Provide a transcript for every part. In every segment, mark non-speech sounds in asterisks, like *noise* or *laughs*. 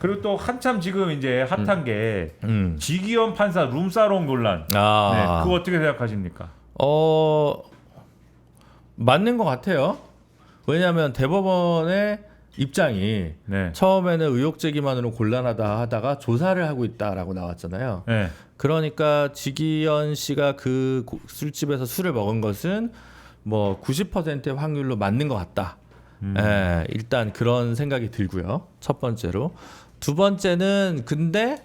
그리고 또 한참 지금 이제 핫한 게 음. 지기현 판사 룸사롱 논란. 네, 아, 그거 어떻게 생각하십니까? 어 맞는 것 같아요. 왜냐하면 대법원의 입장이 네. 처음에는 의혹 제기만으로 곤란하다 하다가 조사를 하고 있다라고 나왔잖아요. 네. 그러니까 지기현 씨가 그 고- 술집에서 술을 먹은 것은 뭐 90%의 확률로 맞는 것 같다. 음. 예, 일단 그런 생각이 들고요. 첫 번째로. 두 번째는 근데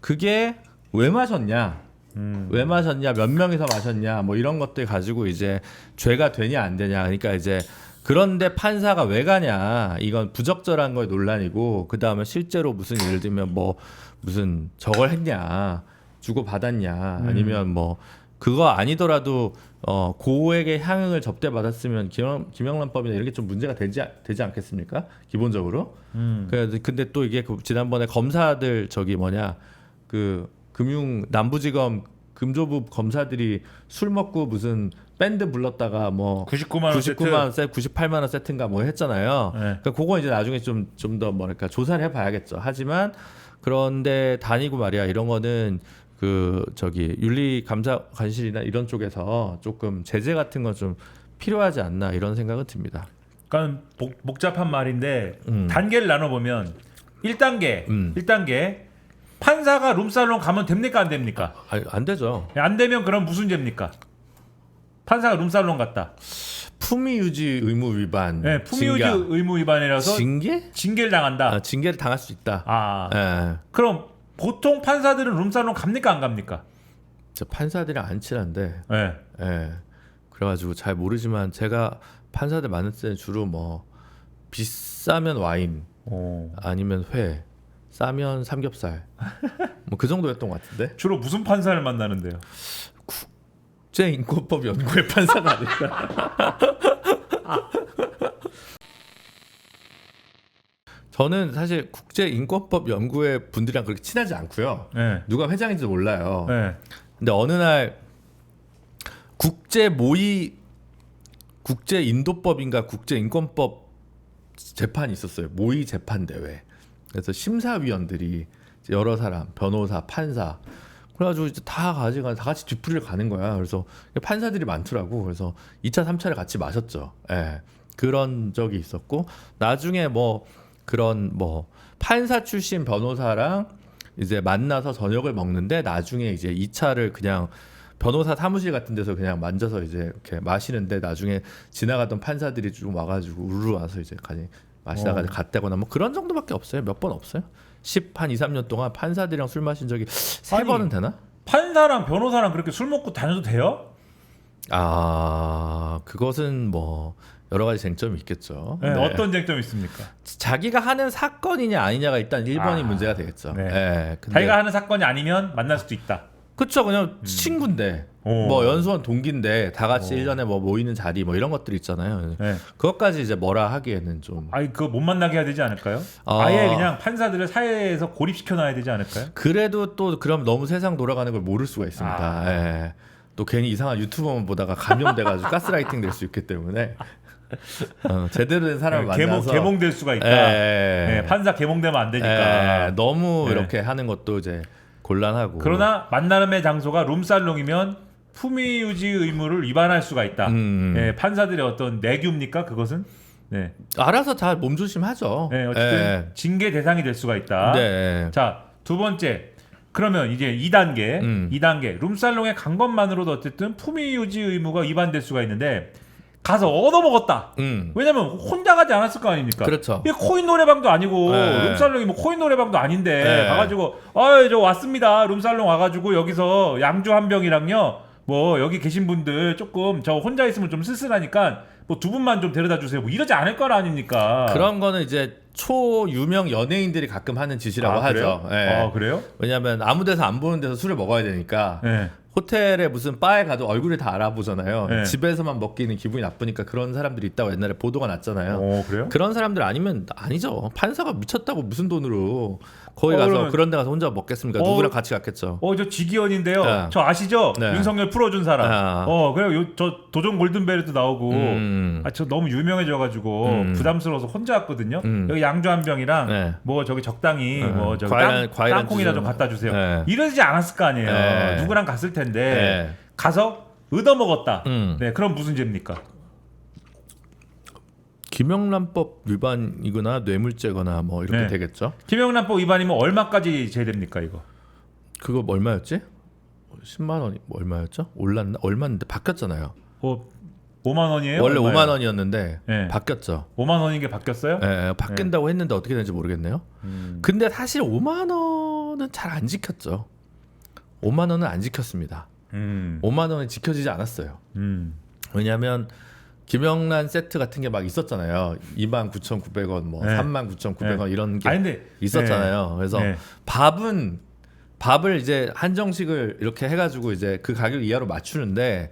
그게 왜 마셨냐? 음. 왜 마셨냐? 몇 명이서 마셨냐? 뭐 이런 것들 가지고 이제 죄가 되냐 안 되냐. 그러니까 이제 그런데 판사가 왜 가냐? 이건 부적절한 거에 논란이고 그 다음에 실제로 무슨 예를 들면 뭐 무슨 저걸 했냐? 주고 받았냐? 아니면 뭐 그거 아니더라도 어 고액의 향응을 접대 받았으면 김영, 김영란법이나 이런 게 좀 문제가 되지 되지 않겠습니까? 기본적으로. 음. 그래서 근데 또 이게 그 지난번에 검사들 저기 뭐냐 그 금융 남부지검 금조부 검사들이 술 먹고 무슨 밴드 불렀다가 뭐 99만 원 99만 원 세트, 98만 원 세트인가 뭐 했잖아요. 네. 그러니까 그거 이제 나중에 좀 좀 더 뭐랄까 조사를 해봐야겠죠. 하지만 그런데 다니고 말이야 이런 거는 그 저기 윤리 감사 관실이나 이런 쪽에서 조금 제재 같은 건 좀 필요하지 않나 이런 생각은 듭니다. 그러니까 복, 복잡한 말인데 음. 단계를 나눠 보면 1단계. 음. 1단계 판사가 룸살롱 가면 됩니까 안 됩니까? 아, 안 되죠. 안 되면 그럼 무슨 죄입니까? 판사가 룸살롱 갔다. 품위 유지 의무 위반. 네, 품위 유지 징계. 의무 위반이라서 징계? 징계를 당한다. 아, 징계를 당할 수 있다. 아, 예. 그럼 보통 판사들은 룸살롱 갑니까 안 갑니까? 저 판사들이랑 안 친한데, 네. 예. 그래가지고 잘 모르지만 제가 판사들 많은 때는 주로 뭐 비싸면 와인, 오. 아니면 회, 싸면 삼겹살, 뭐 그 정도였던 것 같은데. *laughs* 주로 무슨 판사를 만나는데요? 국제 인권법 연구회 판사가 아닐까. *laughs* 저는 사실 국제 인권법 연구회 분들이랑 그렇게 친하지 않고요. 네. 누가 회장인지 몰라요. 네. 근데 어느 날 국제 모의 국제 인도법인가 국제 인권법 재판이 있었어요. 모의 재판 대회. 그래서 심사위원들이 여러 사람, 변호사, 판사 그래가지고 이제 다 가지가 다 같이 뒤풀이를 가는 거야. 그래서 판사들이 많더라고. 그래서 2차, 3차를 같이 마셨죠. 예. 그런 적이 있었고 나중에 뭐 그런 뭐 판사 출신 변호사랑 이제 만나서 저녁을 먹는데 나중에 이제 2차를 그냥 변호사 사무실 같은 데서 그냥 만져서 이제 이렇게 마시는데 나중에 지나가던 판사들이 좀 와가지고 우르르 와서 이제 가지 마시다가 어. 갔다거나 뭐 그런 정도밖에 없어요. 몇 번 없어요. 10, 한 2, 3년 동안 판사들이랑 술 마신 적이 세 아니, 번은 되나? 판사랑 변호사랑 그렇게 술 먹고 다녀도 돼요? 아 그것은 뭐 여러 가지 쟁점이 있겠죠. 네, 네. 어떤 쟁점이 있습니까? 자기가 하는 사건이냐 아니냐가 일단 1번이 아, 문제가 되겠죠. 네. 네. 근데 자기가 하는 사건이 아니면 만날 수도 있다. 그쵸 그냥 친구인데 오. 뭐 연수원 동기인데 다 같이 오. 일 1년에 뭐 모이는 자리 뭐 이런 것들 있잖아요. 네. 그것까지 이제 뭐라 하기에는 좀 아니 그거 못 만나게 해야 되지 않을까요? 아. 아예 그냥 판사들을 사회에서 고립시켜 놔야 되지 않을까요? 그래도 또 그럼 너무 세상 돌아가는 걸 모를 수가 있습니다. 아. 예. 또 괜히 이상한 유튜버만 보다가 감염돼가지고 *laughs* 가스라이팅 될 수 있기 때문에 어, 제대로 된 사람을 개몽 만나서 개몽될 수가 있다. 예. 네, 판사 개몽되면 안 되니까. 예. 너무 네. 이렇게 하는 것도 이제 곤란하고 그러나 만남의 장소가 룸살롱이면 품위 유지 의무를 위반할 수가 있다. 음. 네, 판사들의 어떤 내규입니까? 그것은? 네. 알아서 다 몸조심하죠. 네, 어쨌든 예. 징계 대상이 될 수가 있다. 네. 자, 두 번째. 그러면 이제 2단계, 음. 2단계 룸살롱에 간 것만으로도 어쨌든 품위 유지 의무가 위반될 수가 있는데 가서 얻어 먹었다. 음. 왜냐면 혼자 가지 않았을 거 아닙니까? 그렇죠. 이게 코인 노래방도 아니고 네. 룸살롱이 뭐 코인 노래방도 아닌데 네. 가가지고 아저 왔습니다 룸살롱 와가지고 여기서 양주 한 병이랑요 뭐 여기 계신 분들 조금 저 혼자 있으면 좀 쓸쓸하니까 뭐 두 분만 좀 데려다 주세요 뭐 이러지 않을 거 아닙니까? 그런 거는 이제 초유명 연예인들이 가끔 하는 짓이라고 아, 그래요? 하죠. 예. 아 그래요? 왜냐하면 아무 데서 안 보는 데서 술을 먹어야 되니까 네. 호텔에 무슨 바에 가도 얼굴을 다 알아보잖아요. 네. 집에서만 먹기는 기분이 나쁘니까 그런 사람들이 있다고 옛날에 보도가 났잖아요. 어 그래요? 그런 사람들 아니면 아니죠. 판사가 미쳤다고 무슨 돈으로 거기 어, 가서 그러면- 그런 데 가서 혼자 먹겠습니까? 어, 누구랑 같이 갔겠죠. 어 저 지기현인데요. 네. 저 아시죠? 네. 윤석열 풀어준 사람. 아. 어 그래요. 요, 저 도전 골든벨도 나오고. 음. 아 저 너무 유명해져가지고 음. 부담스러워서 혼자 왔거든요. 음. 여기 양주 한 병이랑 네. 뭐 저기 적당히 네. 뭐 저기 과일 땅, 한- 과일 한 땅콩이나 좀. 갖다 주세요. 네. 이러지 않았을 거 아니에요. 네. 누구랑 갔을 텐데 네. 가서 얻어 먹었다. 음. 네, 그럼 무슨 죄입니까? 김영란법 위반이거나 뇌물죄거나 뭐 이렇게 네. 되겠죠. 김영란법 위반이면 얼마까지 제됩니까 이거? 그거 얼마였지? 10만 원이 뭐 얼마였죠? 올랐나? 얼마인데 바뀌었잖아요. 뭐 5만 원이에요? 원래 얼마예요? 5만 원이었는데 네. 바뀌었죠. 5만 원인 게 바뀌었어요? 예, 예, 바뀐다고 했는데 어떻게 되는지 모르겠네요. 음. 근데 사실 5만 원은 잘 안 지켰죠. 5만 원은 안 지켰습니다. 음. 5만 원은 지켜지지 않았어요. 음. 왜냐하면 김영란 세트 같은 게 막 있었잖아요. 2만 9,900원, 뭐 네. 3만 9,900원 이런 게 아니 근데 있었잖아요. 그래서 네. 밥은 밥을 이제 한정식을 이렇게 해가지고 이제 그 가격 이하로 맞추는데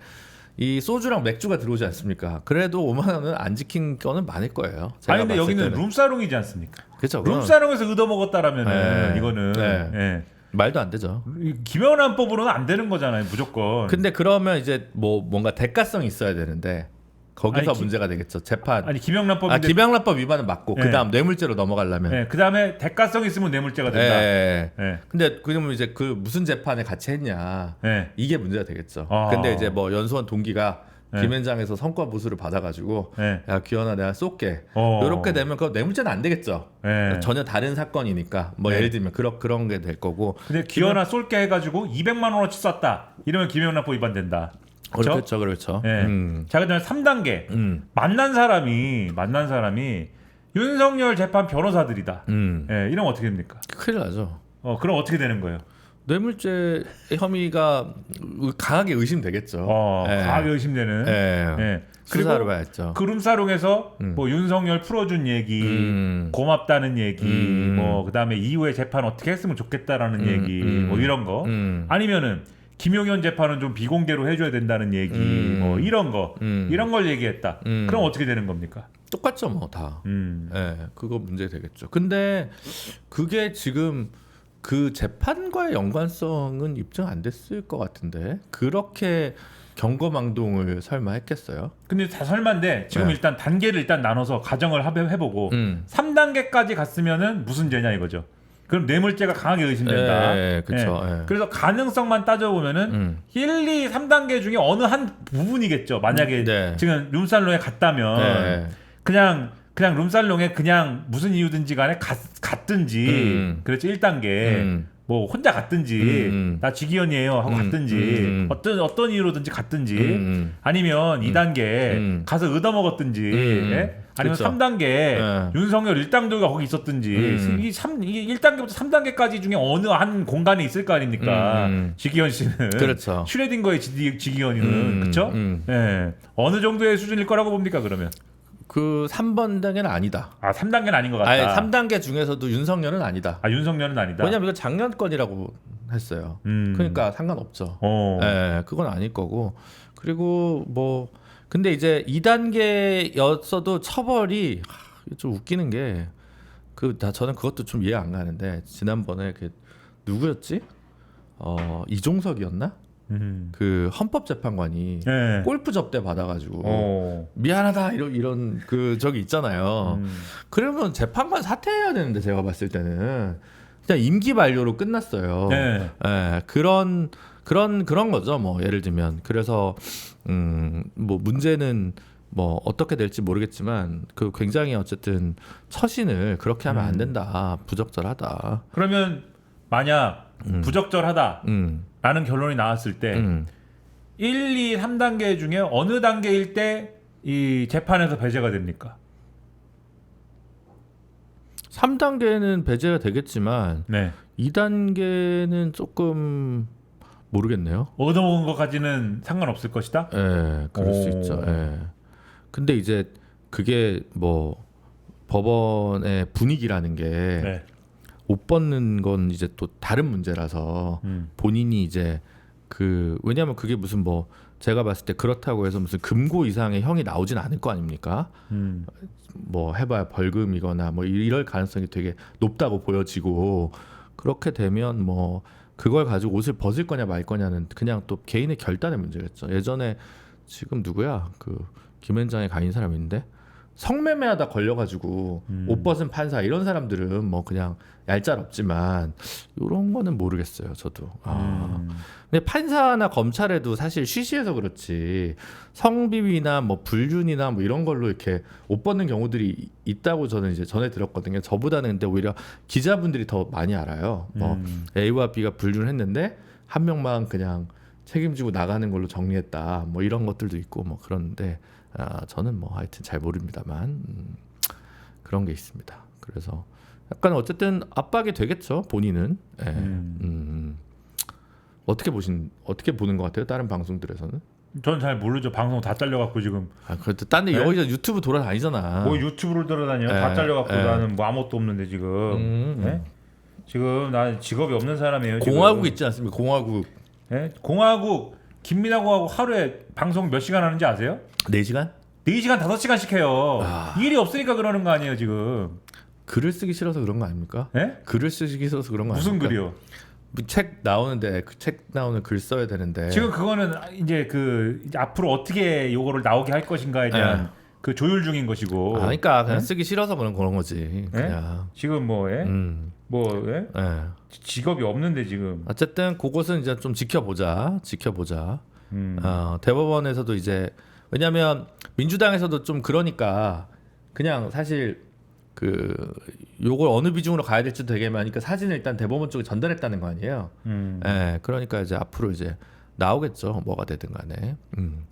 이 소주랑 맥주가 들어오지 않습니까? 그래도 5만 원은 안 지킨 거는 많을 거예요. 제가 아니 근데 봤을 여기는 때는. 룸사롱이지 않습니까? 그렇죠. 그건 룸사롱에서 얻어 먹었다라면은 네. 이거는 네. 예. 말도 안 되죠. 이 김영란법으로는 안 되는 거잖아요, 무조건. 근데 그러면 이제 뭐 뭔가 대가성이 있어야 되는데 거기서 아니, 기- 문제가 되겠죠. 재판. 아니 아 김영란법인데 김영란법 위반은 맞고 네. 그다음 뇌물죄로 넘어가려면. 예, 그다음에 대가성 있으면 뇌물죄가 된다. 예. 예. 근데 그러면 이제 그 무슨 재판에 같이 했냐 예. 이게 문제가 되겠죠. 아. 근데 이제 뭐 연수원 동기가 네. 김현장에서 성과 보수를 받아가지고 예. 야 기현아 내가 쏠게 어. 이렇게 되면 그 뇌물죄는 안 되겠죠. 예. 전혀 다른 사건이니까 뭐 네. 예를 들면 그런 그런 게 될 거고 근데 기어나 쏠게 해가지고 200만 원어치 쐈다. 이러면 김영란법 위반된다. 그렇죠? 그렇죠, 그렇죠. 예. 음. 자 그다음에 3단계 음. 만난 사람이 만난 사람이 윤석열 재판 변호사들이다. 음. 예, 이러면 어떻게 됩니까? 큰일 나죠. 어, 그럼 어떻게 되는 거예요? 뇌물죄 혐의가 강하게 의심되겠죠. 어, 예. 강하게 의심되는. 예. 예. 수사를 그리고 봐야죠. 그 룸사롱에서 음. 뭐 윤석열 풀어준 얘기, 음. 고맙다는 얘기, 음. 뭐 그다음에 이후에 재판 어떻게 했으면 좋겠다라는 음, 얘기, 음. 뭐 이런 거. 음. 아니면은 김용현 재판은 좀 비공개로 해줘야 된다는 얘기, 음. 뭐 이런 거, 음. 이런 걸 얘기했다. 음. 그럼 어떻게 되는 겁니까? 똑같죠, 뭐 다. 음. 예, 그거 문제 되겠죠. 근데 그게 지금 그 재판과의 연관성은 입증 안 됐을 것 같은데 그렇게 경거망동을 설마 했겠어요? 근데 다 설마인데 지금 네. 일단 단계를 일단 나눠서 가정을 합- 해보고 음. 3단계까지 갔으면은 무슨 죄냐 이거죠. 그럼 뇌물죄가 강하게 의심된다. 예, 그쵸, 예. 예. 그래서 가능성만 따져보면은 음. 1, 2, 3단계 중에 어느 한 부분이겠죠. 만약에 네. 지금 룸살롱에 갔다면 예. 그냥 그냥 룸살롱에 그냥 무슨 이유든지 간에 갔, 갔든지 음. 그렇지 1단계 음. 뭐 혼자 갔든지 음, 음. 나 지기현이에요 하고 음, 갔든지 음. 어떤 어떤 이유로든지 갔든지 음. 아니면 2단계 음. 가서 얻어먹었든지 음. 예? 아니면 그쵸. 3단계 예. 윤석열 일당도가 거기 있었든지 음. 이 3, 이 1단계부터 3단계까지 중에 어느 한 공간에 있을 거 아닙니까? 음, 음. 지기현 씨는 그렇죠. *laughs* 슈레딩거의 지, 지기현이는 음, 그렇죠? 음. 예. 어느 정도의 수준일 거라고 봅니까 그러면? 그 3번 단계는 아니다. 아 3단계는 아닌 것 같다. 아니 3단계 중에서도 윤석열은 아니다. 아 윤석열은 아니다. 왜냐면 이거 작년 건이라고 했어요. 음. 그러니까 상관없죠. 어. 예, 그건 아닐 거고. 그리고 뭐 근데 이제 2단계였어도 처벌이 좀 웃기는 게 그 나 저는 그것도 좀 이해 안 가는데 지난번에 그 누구였지? 어 이종석이었나? 음. 그 헌법재판관이 예. 골프 접대 받아가지고 어. 미안하다 이런 이런 그 저기 있잖아요. 음. 그러면 재판관 사퇴해야 되는데 제가 봤을 때는 그냥 임기 만료로 끝났어요. 네. 예, 그런 그런 그런 거죠. 뭐 예를 들면 그래서 음뭐 문제는 뭐 어떻게 될지 모르겠지만 그 굉장히 어쨌든 처신을 그렇게 하면 음. 안 된다. 부적절하다. 그러면 만약 음. 부적절하다라는 음. 결론이 나왔을 때 음. 1, 2, 3단계 중에 어느 단계일 때 이 재판에서 배제가 됩니까? 3단계는 배제가 되겠지만 네. 2단계는 조금 모르겠네요. 얻어먹은 것까지는 상관없을 것이다. 예, 그럴 수 오. 있죠. 예. 근데 이제 그게 뭐 법원의 분위기라는 게옷 네. 벗는 건 이제 또 다른 문제라서 음. 본인이 이제 그 왜냐하면 그게 무슨 뭐 제가 봤을 때 그렇다고 해서 무슨 금고 이상의 형이 나오진 않을 거 아닙니까? 음. 뭐 해봐야 벌금이거나 뭐 이럴 가능성이 되게 높다고 보여지고 그렇게 되면 뭐 그걸 가지고 옷을 벗을 거냐 말 거냐는 그냥 또 개인의 결단의 문제겠죠. 예전에 지금 누구야 그 김현장에 가인 사람인데 성매매하다 걸려가지고 옷 벗은 판사 이런 사람들은 뭐 그냥 얄짤없지만 이런 거는 모르겠어요. 저도. 아. 음. 근데 판사나 검찰에도 사실 쉬쉬해서 그렇지 성비위나 뭐 불륜이나 뭐 이런 걸로 이렇게 옷 벗는 경우들이 이- 있다고 저는 이제 전에 들었거든요. 저보다는 근데 오히려 기자분들이 더 많이 알아요. 뭐 음. A와 B가 불륜했는데 한 명만 그냥 책임지고 나가는 걸로 정리했다. 뭐 이런 것들도 있고 뭐 그런데 아, 저는 뭐 하여튼 잘 모릅니다만 음, 그런 게 있습니다. 그래서 약간 어쨌든 압박이 되겠죠 본인은. 예. 음. 음. 어떻게 보신 어떻게 보는 것 같아요? 다른 방송들에서는? 전잘 모르죠. 방송 다 잘려갖고 지금 아 그래도 딴데 네? 여기서 유튜브 돌아다니잖아. 뭐 유튜브를 돌아다녀 다 예, 잘려갖고 예. 나는 뭐 아무것도 없는데 지금 음, 예? 지금 난 직업이 없는 사람이에요. 지금. 공화국 있지 않습니까? 공화국 예? 공화국 김민하고하고 하루에 방송 몇 시간 하는지 아세요? 4시간? 4시간 5시간씩 해요. 아. 일이 없으니까 그러는 거 아니에요 지금. 글을 쓰기 싫어서 그런 거 아닙니까? 예? 글을 쓰기 싫어서 그런 거 무슨 아닙니까? 글이요? 뭐책 나오는데 그 책 나오는 글 써야 되는데 지금 그거는 이제 그 이제 앞으로 어떻게 요거를 나오게 할 것인가에 대한 예. 그 조율 중인 것이고. 아, 그러니까 그냥 예? 쓰기 싫어서 그런 그런 거지. 그냥. 지금 뭐 예? 음. 뭐 예? 예. 직업이 없는데 지금. 어쨌든 그것은 이제 좀 지켜보자. 지켜보자. 음. 어, 대법원에서도 이제 왜냐하면 민주당에서도 좀 그러니까 그냥 사실 그 요걸 어느 비중으로 가야 될지도 되게 많으니까 사진을 일단 대법원 쪽에 전달했다는 거 아니에요. 음. 예, 그러니까 이제 앞으로 이제 나오겠죠. 뭐가 되든 간에. 음.